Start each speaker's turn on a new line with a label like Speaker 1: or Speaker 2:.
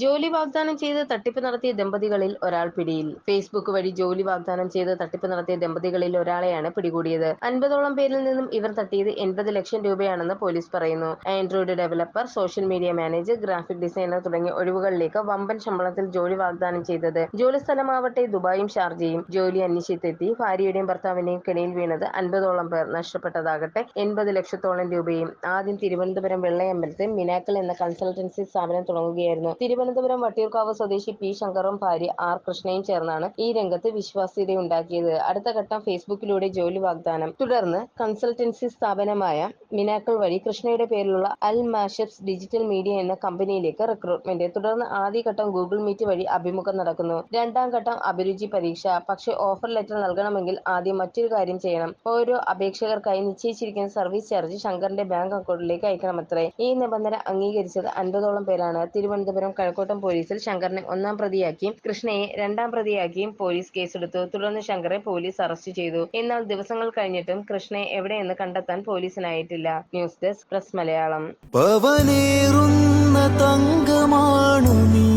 Speaker 1: ജോലി വാഗ്ദാനം ചെയ്ത് തട്ടിപ്പ് നടത്തിയ ദമ്പതികളിൽ ഒരാൾ പിടിയിൽ. ഫേസ്ബുക്ക് വഴി ജോലി വാഗ്ദാനം ചെയ്ത് തട്ടിപ്പ് നടത്തിയ ദമ്പതികളിൽ ഒരാളെയാണ് പിടികൂടിയത്. അൻപതോളം പേരിൽ നിന്നും ഇവർ തട്ടിയത് എൺപത് ലക്ഷം രൂപയാണെന്ന് പോലീസ് പറയുന്നു. Android developer social media manager graphic designer തുടങ്ങിയ ഒഴിവുകളിലേക്ക് വമ്പൻ ശമ്പളത്തിൽ ജോലി വാഗ്ദാനം ചെയ്തത്. ജോലി സ്ഥലമാവട്ടെ ദുബായും ഷാർജയും. ജോലി അന്വേഷിച്ചെത്തി. ഭാര്യയുടെയും ഭർത്താവിന്റെയും കെണിയിൽ വീണത് അൻപതോളം പേർ നഷ്ടപ്പെട്ടതാകട്ടെ എൺപത് ലക്ഷത്തോളം രൂപയും. ആദ്യം തിരുവനന്തപുരം വെള്ളയമ്പലത്തിൽ മിനാക്കൽ എന്ന കൺസൾട്ടൻസി സ്ഥാപനം തുടങ്ങുകയായിരുന്നു. തിരുവനന്തപുരം വട്ടിയൂർക്കാവ് സ്വദേശി പി ശങ്കറും ഭാര്യ ആർ കൃഷ്ണയും ചേർന്നാണ് ഈ രംഗത്ത് വിശ്വാസ്യതയുണ്ടാക്കിയത്. അടുത്ത ഘട്ടം ഫേസ്ബുക്കിലൂടെ ജോലി വാഗ്ദാനം. തുടർന്ന് കൺസൾട്ടൻസി സ്ഥാപനമായ മിനാക്കൾ വഴി കൃഷ്ണയുടെ പേരിലുള്ള അൽ മാഷപ്സ് ഡിജിറ്റൽ മീഡിയ എന്ന കമ്പനിയിലേക്ക് റിക്രൂട്ട്മെന്റ്. തുടർന്ന് ആദ്യഘട്ടം ഗൂഗിൾ മീറ്റ് വഴി അഭിമുഖം നടക്കുന്നു. രണ്ടാം ഘട്ടം അഭിരുചി പരീക്ഷ. പക്ഷേ ഓഫർ ലെറ്റർ നൽകണമെങ്കിൽ ആദ്യം മറ്റൊരു കാര്യം ചെയ്യണം. ഓരോ അപേക്ഷകർക്കായി നിശ്ചയിച്ചിരിക്കുന്ന സർവീസ് ചാർജ് ശങ്കറിന്റെ ബാങ്ക് അക്കൗണ്ടിലേക്ക് അയക്കണമത്രേ. ഈ നിബന്ധന അംഗീകരിച്ചത് അൻപതോളം പേരാണ്. തിരുവനന്തപുരം കഴക്കൂട്ടം പോലീസിൽ ശങ്കറിനെ ഒന്നാം പ്രതിയാക്കിയും കൃഷ്ണയെ രണ്ടാം പ്രതിയാക്കിയും പോലീസ് കേസെടുത്തു. തുടർന്ന് ശങ്കറെ പോലീസ് അറസ്റ്റ് ചെയ്തു. എന്നാൽ ദിവസങ്ങൾ കഴിഞ്ഞിട്ടും കൃഷ്ണയെ എവിടെയെന്ന് കണ്ടെത്താൻ പോലീസിനായിട്ടില്ല. News desk press
Speaker 2: Malayalam. തങ്കമാണു നീ.